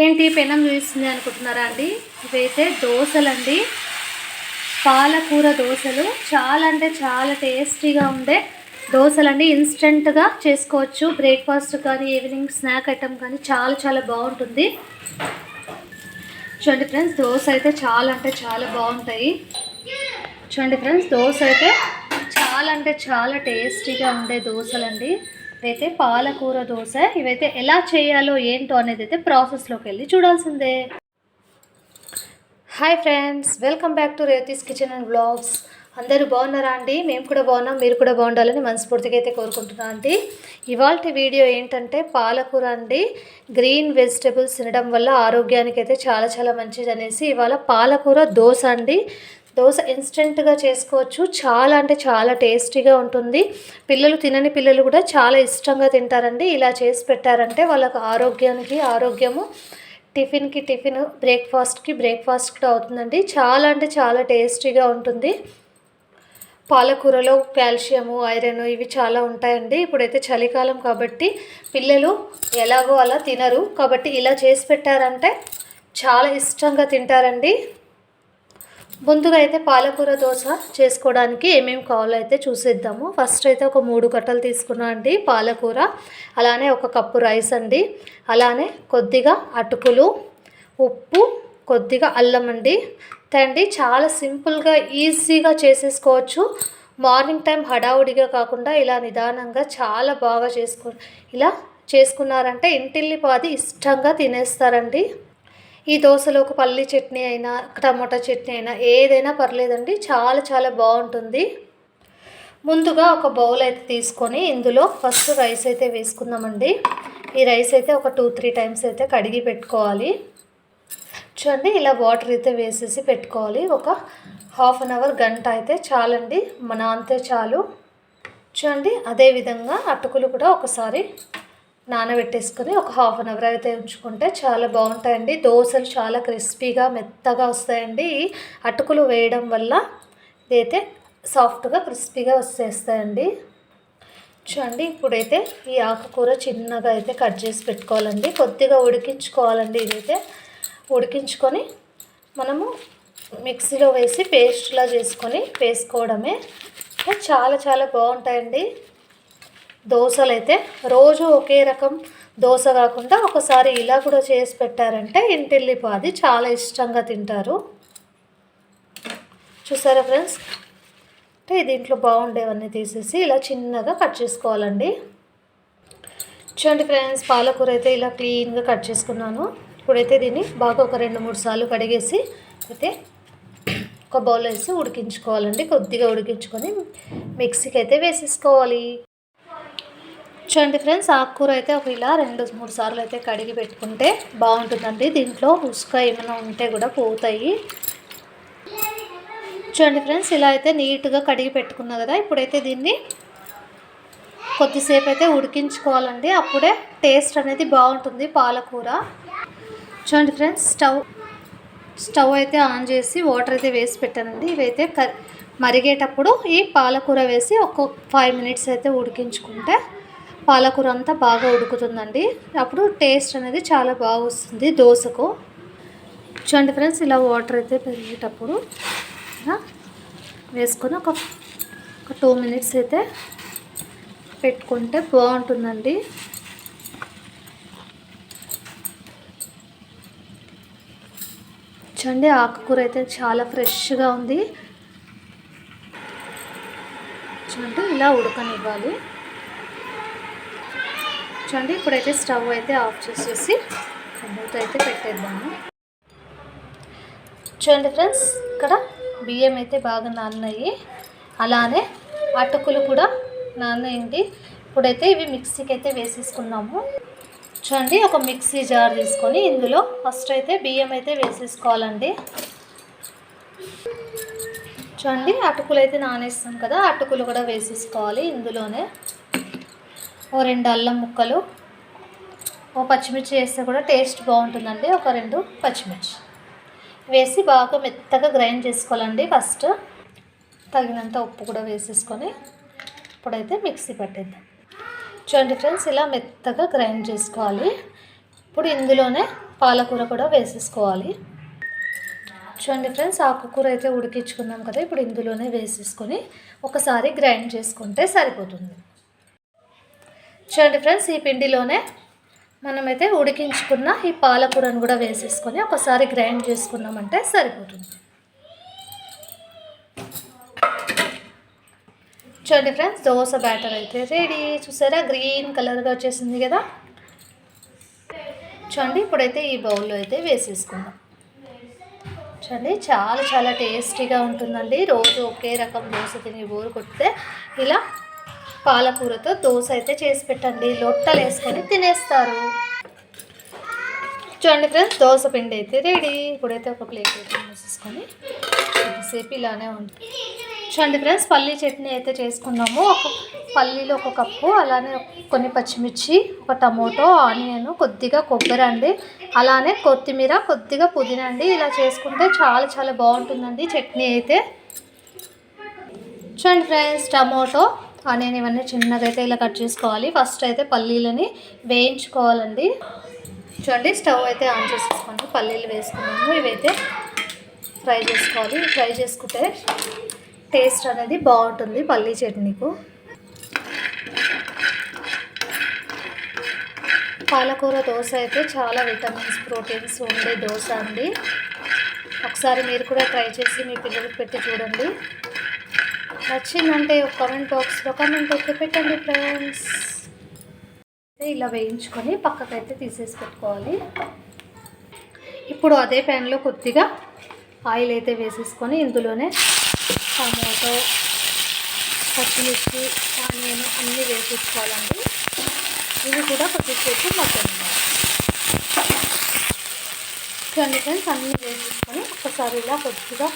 ఏంటి పెనం చూపిస్తుంది అనుకుంటున్నారా అండి? ఇవైతే దోశలండి. పాలకూర దోశలు. చాలా అంటే చాలా టేస్టీగా ఉండే దోశలండి. ఇన్స్టెంట్గా చేసుకోవచ్చు. బ్రేక్ఫాస్ట్ కానీ ఈవినింగ్ స్నాక్ ఐటమ్ కానీ చాలా చాలా బాగుంటుంది. చూడండి ఫ్రెండ్స్ దోశ అయితే చాలా అంటే చాలా బాగుంటాయి. చూడండి ఫ్రెండ్స్ దోశ అయితే చాలా అంటే చాలా టేస్టీగా ఉండే దోశలండి. ఇవైతే పాలకూర దోశ ఇవైతే ఎలా చేయాలో ఏంటో అనేది అయితే ప్రాసెస్లోకి వెళ్ళి చూడాల్సిందే. Hi friends welcome back to Revathi's kitchen and vlogs అందరూ బాగున్నారా అండి? మేము కూడా బాగున్నాం మీరు కూడా బాగుండాలని మనస్ఫూర్తిగా అయితే కోరుకుంటున్నాం అండి. ఇవాళ వీడియో ఏంటంటే పాలకూర అండి. గ్రీన్ వెజిటేబుల్స్ తినడం వల్ల ఆరోగ్యానికి అయితే చాలా చాలా మంచిది అనేసి ఇవాళ పాలకూర దోశ అండి. దోశ ఇన్స్టెంట్గా చేసుకోవచ్చు. చాలా అంటే చాలా టేస్టీగా ఉంటుంది. పిల్లలు తినని పిల్లలు కూడా చాలా ఇష్టంగా తింటారండి. ఇలా చేసి పెట్టారంటే వాళ్ళకు ఆరోగ్యానికి ఆరోగ్యము టిఫిన్కి టిఫిన్ బ్రేక్ఫాస్ట్కి బ్రేక్ఫాస్ట్ కూడా అవుతుందండి. చాలా అంటే చాలా టేస్టీగా ఉంటుంది. పాలకూరలో కాల్షియము ఐరన్ ఇవి చాలా ఉంటాయండి. ఇప్పుడైతే చలికాలం కాబట్టి పిల్లలు ఎలాగో అలా తినరు. కాబట్టి ఇలా చేసి పెట్టారంటే చాలా ఇష్టంగా తింటారండి. ముందుగా అయితే పాలకూర దోశ చేసుకోవడానికి ఏమేమి కావాలో అయితే చూసేద్దాము. ఫస్ట్ అయితే ఒక మూడు కట్టలు తీసుకున్నా అండి పాలకూర అలానే ఒక కప్పు రైస్ అండి అలానే కొద్దిగా అటుకులు ఉప్పు కొద్దిగా అల్లం అండి. అండి చాలా సింపుల్గా ఈజీగా చేసేసుకోవచ్చు. మార్నింగ్ టైం హడావుడిగా కాకుండా ఇలా నిదానంగా చాలా బాగా చేసుకో ఇలా చేసుకున్నారంటే ఇంటిల్లిపాది ఇష్టంగా తినేస్తారండి. ఈ దోశలో ఒక పల్లి చట్నీ అయినా టమోటా చట్నీ అయినా ఏదైనా పర్లేదండి. చాలా చాలా బాగుంటుంది. ముందుగా ఒక బౌల్ అయితే తీసుకొని ఇందులో ఫస్ట్ రైస్ అయితే వేసుకుందామండి. ఈ రైస్ అయితే ఒక టూ త్రీ టైమ్స్ అయితే కడిగి పెట్టుకోవాలి. చూడండి ఇలా వాటర్ అయితే వేసేసి పెట్టుకోవాలి. ఒక హాఫ్ అన్ అవర్ గంట అయితే చాలండి. మన అంతే చాలు. చూడండి అదేవిధంగా అటుకులు కూడా ఒకసారి నానబెట్టేసుకొని ఒక హాఫ్ అన్ అవర్ అయితే ఉంచుకుంటే చాలా బాగుంటాయండి. దోశలు చాలా క్రిస్పీగా మెత్తగా వస్తాయండి. ఈ అటుకులు వేయడం వల్ల ఇదైతే సాఫ్ట్గా క్రిస్పీగా వచ్చేస్తాయండి. చూడండి ఇప్పుడైతే ఈ ఆకుకూర చిన్నగా అయితే కట్ చేసి పెట్టుకోవాలండి. కొద్దిగా ఉడికించుకోవాలండి ఇదైతే. ఉడికించుకొని మనము మిక్సీలో వేసి పేస్ట్లా చేసుకొని వేసుకోవడమే. చాలా చాలా బాగుంటాయండి. దోశలు అయితే రోజు ఒకే రకం దోశ కాకుండా ఒకసారి ఇలా కూడా చేసి పెట్టారంటే ఇంటిల్లిపాది చాలా ఇష్టంగా తింటారు. చూసారా ఫ్రెండ్స్? అంటే దీంట్లో బాగుండేవన్నీ తీసేసి ఇలా చిన్నగా కట్ చేసుకోవాలండి. చూడండి ఫ్రెండ్స్ పాలకూర అయితే ఇలా క్లీన్గా కట్ చేసుకున్నాను. ఇప్పుడైతే దీన్ని బాగా ఒక రెండు మూడు సార్లు కడిగేసి అయితే ఒక బౌల్ వేసి ఉడికించుకోవాలండి. కొద్దిగా ఉడికించుకొని మిక్సీకి అయితే వేసేసుకోవాలి. చూడండి ఫ్రెండ్స్. ఆకుకూర అయితే ఒక ఇలా రెండు మూడు సార్లు అయితే కడిగి పెట్టుకుంటే బాగుంటుందండి. దీంట్లో ఉసుక ఏమైనా ఉంటే కూడా పోతాయి. చూడండి ఫ్రెండ్స్. ఇలా అయితే నీట్గా కడిగి పెట్టుకున్నా కదా ఇప్పుడైతే దీన్ని కొద్దిసేపు అయితే ఉడికించుకోవాలండి. అప్పుడే టేస్ట్ అనేది బాగుంటుంది పాలకూర. చూడండి ఫ్రెండ్స్. స్టవ్ స్టవ్ అయితే ఆన్ చేసి వాటర్ అయితే వేసి పెట్టానండి. ఇవైతే క మరిగేటప్పుడు ఈ పాలకూర వేసి ఒక ఫైవ్ మినిట్స్ అయితే ఉడికించుకుంటే పాలకూర అంతా బాగా ఉడుకుతుందండి. అప్పుడు టేస్ట్ అనేది చాలా బాగా వస్తుంది దోశకు. చూడండి ఫ్రెండ్స్ ఇలా వాటర్ అయితే పెరిగేటప్పుడు ఇలా వేసుకొని ఒక ఒక టూ మినిట్స్ అయితే పెట్టుకుంటే బాగుంటుందండి. చూడండి ఆకుకూర అయితే చాలా ఫ్రెష్గా ఉంది. చూడండి ఇలా ఉడకనివ్వాలి. చూడండి ఇప్పుడైతే స్టవ్ అయితే ఆఫ్ చేసేసి మూత అయితే పెట్టేద్దాము. చూడండి ఫ్రెండ్స్ ఇక్కడ బియ్యం అయితే బాగా నాన్నాయి. అలానే అటుకులు కూడా నాన్నయండి. ఇప్పుడైతే ఇవి మిక్సీకి అయితే వేసేసుకున్నాము. చూడండి ఒక మిక్సీ జార్ తీసుకొని ఇందులో ఫస్ట్ అయితే బియ్యం అయితే వేసేసుకోవాలండి. చూడండి అటుకులు అయితే నానేస్తాం కదా అటుకులు కూడా వేసేసుకోవాలి ఇందులోనే. ఓ రెండు అల్లం ముక్కలు ఓ పచ్చిమిర్చి వేస్తే కూడా టేస్ట్ బాగుంటుందండి. ఒక రెండు పచ్చిమిర్చి వేసి బాగా మెత్తగా గ్రైండ్ చేసుకోవాలండి ఫస్ట్. తగినంత ఉప్పు కూడా వేసేసుకొని ఇప్పుడైతే మిక్సీ పట్టేద్దాం. చూడండి ఫ్రెండ్స్ ఇలా మెత్తగా గ్రైండ్ చేసుకోవాలి. ఇప్పుడు ఇందులోనే పాలకూర కూడా వేసేసుకోవాలి. చూడండి ఫ్రెండ్స్ ఆకుకూర అయితే ఉడికించుకున్నాం కదా ఇప్పుడు ఇందులోనే వేసేసుకొని ఒకసారి గ్రైండ్ చేసుకుంటే సరిపోతుంది. చూడండి ఫ్రెండ్స్ ఈ పిండిలోనే మనమైతే ఉడికించుకున్న ఈ పాలకూరను కూడా వేసేసుకొని ఒకసారి గ్రైండ్ చేసుకున్నామంటే సరిపోతుంది. చూడండి ఫ్రెండ్స్ దోశ బ్యాటర్ అయితే రెడీ. చూసారా? గ్రీన్ కలర్గా వచ్చేసింది కదా? చూడండి ఇప్పుడైతే ఈ బౌల్లో అయితే వేసేసుకుందాం. చూడండి చాలా చాలా టేస్టీగా ఉంటుందండి. రోజు ఒకే రకం దోశ తిని బోరు కొడితే ఇలా పాలకూరతో దోశ అయితే చేసి పెట్టండి. లొట్టలు వేసుకొని తినేస్తారు. చూడండి ఫ్రెండ్స్ దోశ పిండి అయితే రెడీ. ఇప్పుడైతే ఒక ప్లేట్ అయితే మూసేసుకొని కొద్దిసేపు ఇలానే ఉంటుంది చూడండి ఫ్రెండ్స్ పల్లీ చట్నీ అయితే చేసుకున్నాము. ఒక పల్లీలు ఒక కప్పు అలానే కొన్ని పచ్చిమిర్చి ఒక టమోటో ఆనియన్ కొద్దిగా కొబ్బరి అండి. అలానే కొత్తిమీర కొద్దిగా పుదీనా అండి. ఇలా చేసుకుంటే చాలా చాలా బాగుంటుందండి చట్నీ అయితే. చూడండి ఫ్రెండ్స్ టమోటో ఆనియన్ ఇవన్నీ చిన్నగా అయితే ఇలా కట్ చేసుకోవాలి. ఫస్ట్ అయితే పల్లీలని వేయించుకోవాలండి. చూడండి స్టవ్ అయితే ఆన్ చేసేసుకోండి పల్లీలు వేసుకున్నాము ఇవైతే ఫ్రై చేసుకోవాలి. ఫ్రై చేసుకుంటే టేస్ట్ అనేది బాగుంటుంది పల్లీ చట్నీకు. పాలకూర దోశ అయితే చాలా విటమిన్స్ ప్రోటీన్స్ ఉండే దోశ అండి. ఒకసారి మీరు కూడా ట్రై చేసి మీ పిల్లలకు పెట్టి చూడండి. నచ్చిందంటే ఒక కామెంట్ బాక్స్లో కామెంట్ అయితే పెట్టండి ఫ్రెండ్స్ ఇలా వేయించుకొని పక్కకైతే తీసేసి పెట్టుకోవాలి. ఇప్పుడు అదే ప్యాన్లో కొద్దిగా ఆయిల్ అయితే వేసేసుకొని ఇందులోనే టమాటో పచ్చిమిర్చి ఆనియన్ అన్నీ వేసేసుకోవాలండి. ఇవి కూడా కొద్దిసేపు మగ్గనివ్వాలి. చూడండి ఫ్రెండ్స్ అన్నీ వేసేసుకొని ఒకసారి ఇలా కొద్దిగా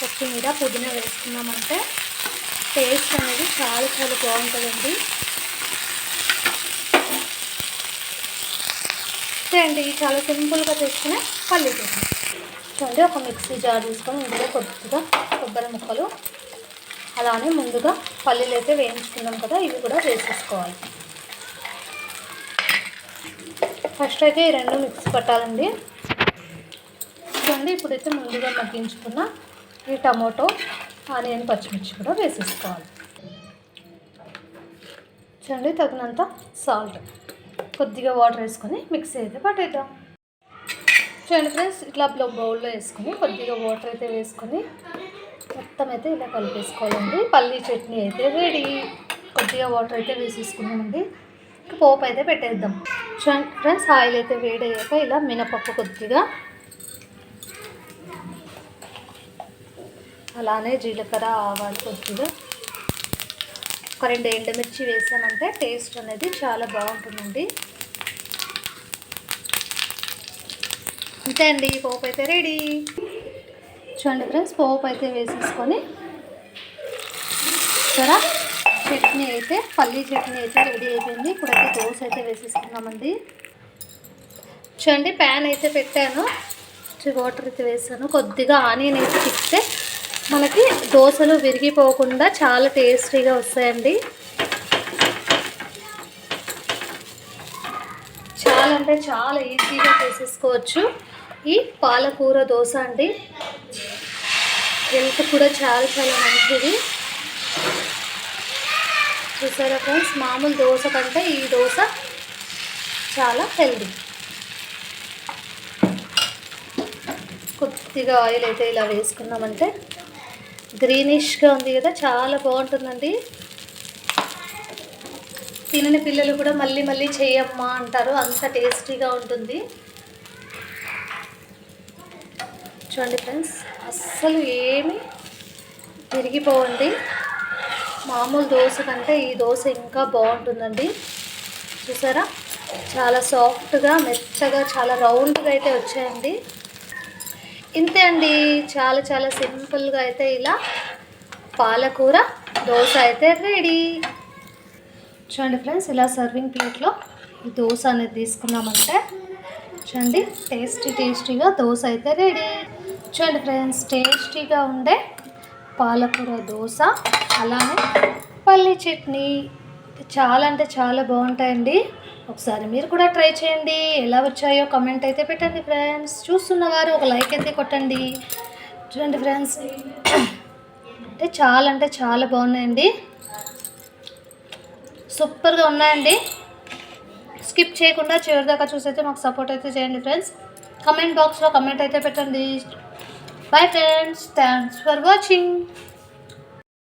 కొత్తిమీర పుదీనా వేసుకున్నామంటే టేస్ట్ అనేది చాలా చాలా బాగుంటుందండి. అండి చాలా సింపుల్గా చేసుకునే పల్లీ చట్నీ చూడండి ఒక మిక్సీ జార్ తీసుకొని ఇందులో కొద్దిగా కొబ్బరి ముక్కలు అలానే ముందుగా పల్లీలు అయితే వేయించుకున్నాం కదా ఇవి కూడా వేసేసుకోవాలి. ఫస్ట్ అయితే ఈ రెండు మిక్సీ పట్టాలండి. చూడండి ఇప్పుడైతే ముందుగా మగ్గించుకున్న ఈ టమోటో ఆనియన్ పచ్చిమిర్చి కూడా వేసేసుకోవాలి. చూడండి తగినంత సాల్ట్ కొద్దిగా వాటర్ వేసుకొని మిక్సీ అయితే పట్టేద్దాం. చూడండి ఫ్రెండ్స్ ఇట్లా బౌల్లో వేసుకొని కొద్దిగా వాటర్ అయితే వేసుకొని మొత్తం అయితే ఇలా కలిపేసుకోవాలండి. పల్లీ చట్నీ అయితే రెడీ కొద్దిగా వాటర్ అయితే వేసేసుకున్నామండి. పోపు అయితే పెట్టేద్దాం. చూడండి ఫ్రెండ్స్ ఆయిల్ అయితే వేడయ్యాక ఇలా మినపప్పు కొద్దిగా అలానే జీలకర్ర ఆవాలు కొద్దిగా ఒక రెండు ఎండుమిర్చి వేసామంటే టేస్ట్ అనేది చాలా బాగుంటుందండి. అంతే అండి పోపు అయితే రెడీ. చూడండి ఫ్రెండ్స్ పోపు అయితే వేసేసుకొని ఇక్కడ చట్నీ అయితే పల్లీ చట్నీ అయితే రెడీ అయిపోయింది. ఇప్పుడైతే దోశ అయితే వేసేసుకున్నామండి. చూడండి ప్యాన్ అయితే పెట్టాను. వాటర్ అయితే వేసాను. కొద్దిగా ఆనియన్ అయితే తిప్పితే మనకి దోశలు విరిగిపోకుండా చాలా టేస్టీగా వస్తాయండి. చాలా అంటే చాలా ఈజీగా చేసేసుకోవచ్చు. ఈ పాలకూర దోశ అండి. హెల్త్ కూడా చాలా చాలా మంచిది. చూసారా ఫ్రెండ్స్ మామూలు దోశ కంటే ఈ దోశ చాలా హెల్దీ. కొద్దిగా ఆయిల్ అయితే ఇలా వేసుకున్నామంటే గ్రీనిష్గా ఉంది కదా చాలా బాగుంటుందండి. తినని పిల్లలు కూడా మళ్ళీ మళ్ళీ చేయమ్మా అంటారు అంత టేస్టీగా ఉంటుంది. చూడండి ఫ్రెండ్స్ అస్సలు ఏమి విరిగిపోవండి. మామూలు దోశ కంటే ఈ దోశ ఇంకా బాగుంటుందండి. చూసారా? చాలా సాఫ్ట్గా మెత్తగా చాలా రౌండ్గా అయితే వచ్చాయండి. ఇంతే అండి. చాలా చాలా సింపుల్గా అయితే ఇలా పాలకూర దోశ అయితే రెడీ. చూడండి ఫ్రెండ్స్ ఇలా సర్వింగ్ ప్లేట్లో ఈ దోశ అనేది తీసుకున్నామంటే చూడండి టేస్టీ టేస్టీగా దోశ అయితే రెడీ. చూడండి ఫ్రెండ్స్ టేస్టీగా ఉండే పాలకూర దోశ అలానే పల్లి చట్నీ. చాలా అంటే చాలా బాగుంటాయండి. ఒకసారి మీరు కూడా ట్రై చేయండి. ఎలా వచ్చాయో కమెంట్ అయితే పెట్టండి ఫ్రెండ్స్ చూస్తున్న వారు ఒక లైక్ అయితే కొట్టండి. చూడండి ఫ్రెండ్స్ అంటే చాలా అంటే చాలా బాగున్నాయండి. సూపర్గా ఉన్నాయండి. స్కిప్ చేయకుండా చివరి దాకా చూసైతే మాకు సపోర్ట్ అయితే చేయండి ఫ్రెండ్స్ కమెంట్ బాక్స్లో కమెంట్ అయితే పెట్టండి. Bye friends thanks for watching